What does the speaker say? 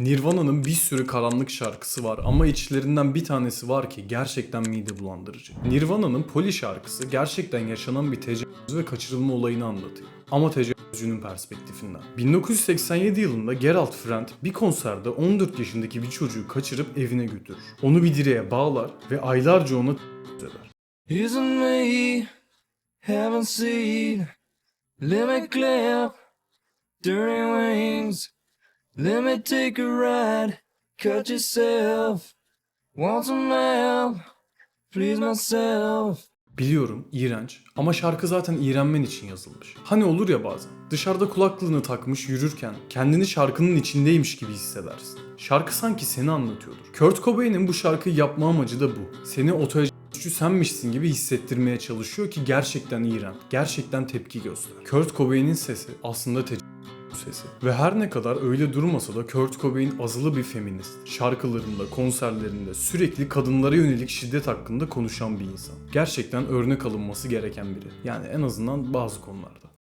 Nirvana'nın bir sürü karanlık şarkısı var ama içlerinden bir tanesi var ki gerçekten mide bulandırıcı. Nirvana'nın Poli şarkısı gerçekten yaşanan bir tecavüz ve kaçırılma olayını anlatıyor. Ama tecavüzcünün perspektifinden. 1987 yılında Gerald Friend bir konserde 14 yaşındaki bir çocuğu kaçırıp evine götürür. Onu bir direğe bağlar ve aylarca ona eder. Isn't me, haven't seen. Let me wings. Let me take a ride, cut yourself. Want some help, please myself. Biliyorum iğrenç ama şarkı zaten iğrenmen için yazılmış. Hani olur ya bazen dışarıda kulaklığını takmış yürürken kendini şarkının içindeymiş gibi hissedersin. Şarkı sanki seni anlatıyordur. Kurt Cobain'in bu şarkıyı yapma amacı da bu. Seni otoya senmişsin gibi hissettirmeye çalışıyor ki gerçekten iğrenç, gerçekten tepki göster. Kurt Cobain'in sesi aslında te sesi. Ve her ne kadar öyle durmasa da Kurt Cobain azılı bir feminist. Şarkılarında, konserlerinde sürekli kadınlara yönelik şiddet hakkında konuşan bir insan. Gerçekten örnek alınması gereken biri. Yani en azından bazı konularda.